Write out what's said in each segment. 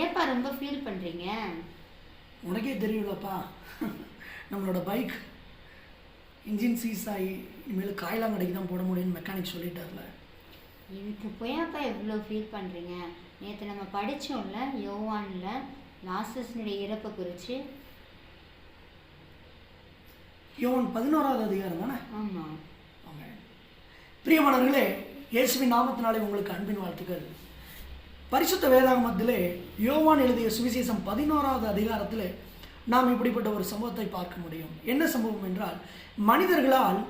ஏப்பா ரொம்ப ஃபீல் பண்ணுறீங்க உனக்கே தெரியும்லப்பா. நம்மளோட பைக் இன்ஜின் சீஸ் ஆகி இனிமேல் காயலாங்கடைக்கு தான் போட முடியும்னு மெக்கானிக் சொல்லிட்டார்ல. இதுக்கு போயாப்பா எவ்வளோ ஃபீல் பண்ணுறீங்க நேற்று நம்ம படித்தோம்ல யோவானில் லாசஸ்னுடைய இறப்பை குறித்து யோவான் பதினோராவது அதிகாரம் தானே? ஆமாம். பிரியமானவர்களே இயேசுவின் நாமத்தினாலே உங்களுக்கு அன்பின் வாழ்த்துக்கள். பரிசுத்த வேதாகமத்திலே யோவான் எழுதிய சுவிசேஷம் பதினோராவது அதிகாரத்தில் நாம் இப்படிப்பட்ட ஒரு சம்பவத்தை பார்க்க முடியும். என்ன சம்பவம் என்றால் மனிதர்களால்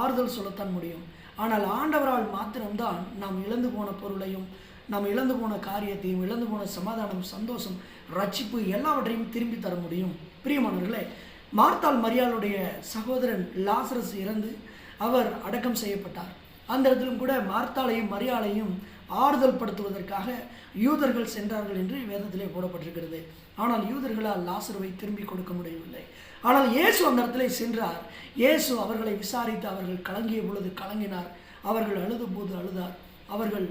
ஆறுதல் சொல்லத்தான் முடியும். ஆனால் ஆண்டவரால் மாத்திரம்தான் நாம் இழந்து போன பொருளையும் நாம் இழந்து போன காரியத்தையும் இழந்து போன சமாதானம் சந்தோஷம் ரட்சிப்பு எல்லாவற்றையும் திரும்பி தர முடியும். பிரியமானவர்களே மார்த்தால் மரியாளுடைய சகோதரன் லாசரஸ் இறந்து அவர் அடக்கம் செய்யப்பட்டார். அந்த இடத்திலும் கூட மார்த்தாளையும் மரியாளையும் ஆறுதல் படுத்துவதற்காக யூதர்கள் சென்றார்கள் என்று வேதத்திலே போடப்பட்டிருக்கிறது. ஆனால் யூதர்களால் லாசருவை திரும்பி கொடுக்க முடியவில்லை. ஆனால் இயேசு அந்த இடத்திலே சென்றார். இயேசு அவர்களை விசாரித்து அவர்கள் கலங்கிய பொழுது கலங்கினார். அவர்கள் அழுத போது அழுதார். அவர்கள்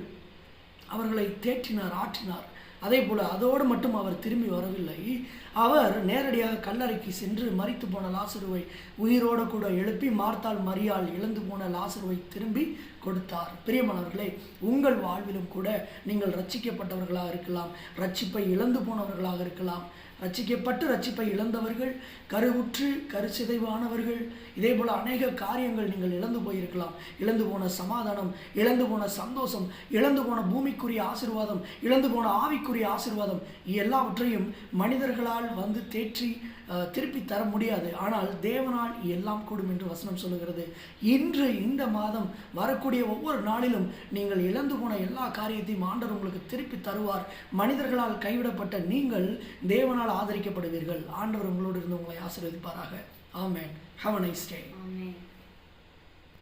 அவர்களை தேற்றினார் ஆற்றினார். அதே போல் அதோடு மட்டும் அவர் திரும்பி வரவில்லை. அவர் நேரடியாக கல்லறைக்கு சென்று மறித்து போன லாசருவை உயிரோடு கூட எழுப்பி மார்த்தால் மரியால் இழந்து போன லாசருவை திரும்பி கொடுத்தார். பிரியமானவர்களே உங்கள் வாழ்விலும் கூட நீங்கள் ரட்சிக்கப்பட்டவர்களாக இருக்கலாம். ரட்சிப்பை இழந்து போனவர்களாக இருக்கலாம். ரச்சிக்கப்பட்டு ரச்சிப்பை இழந்தவர்கள் கருவுற்று கருச்சிதைவானவர்கள் இதே போல் அநேக காரியங்கள் நீங்கள் இழந்து போயிருக்கலாம். இழந்து போன சமாதானம் இழந்து போன சந்தோஷம் இழந்து போன பூமிக்குரிய ஆசீர்வாதம் இழந்து போன ஆவிக்குரிய ஆசீர்வாதம் எல்லாவற்றையும் மனிதர்களால் வந்து தேற்றி திருப்பி தர முடியாது. ஆனால் தேவனால் எல்லாம் கூடும் என்று வசனம் சொல்லுகிறது. இன்று இந்த மாதம் வரக்கூடிய ஒவ்வொரு நாளிலும் நீங்கள் இழந்து போன எல்லா காரியத்தையும் ஆண்டவர் உங்களுக்கு திருப்பி தருவார். மனிதர்களால் கைவிடப்பட்ட நீங்கள் தேவனால் ஆதரிக்கப்படுவீர்கள். ஆண்டவர் உங்களோடு இருந்து உங்களை ஆசீர்வதிப்பாராக. ஆமேன். Have a nice day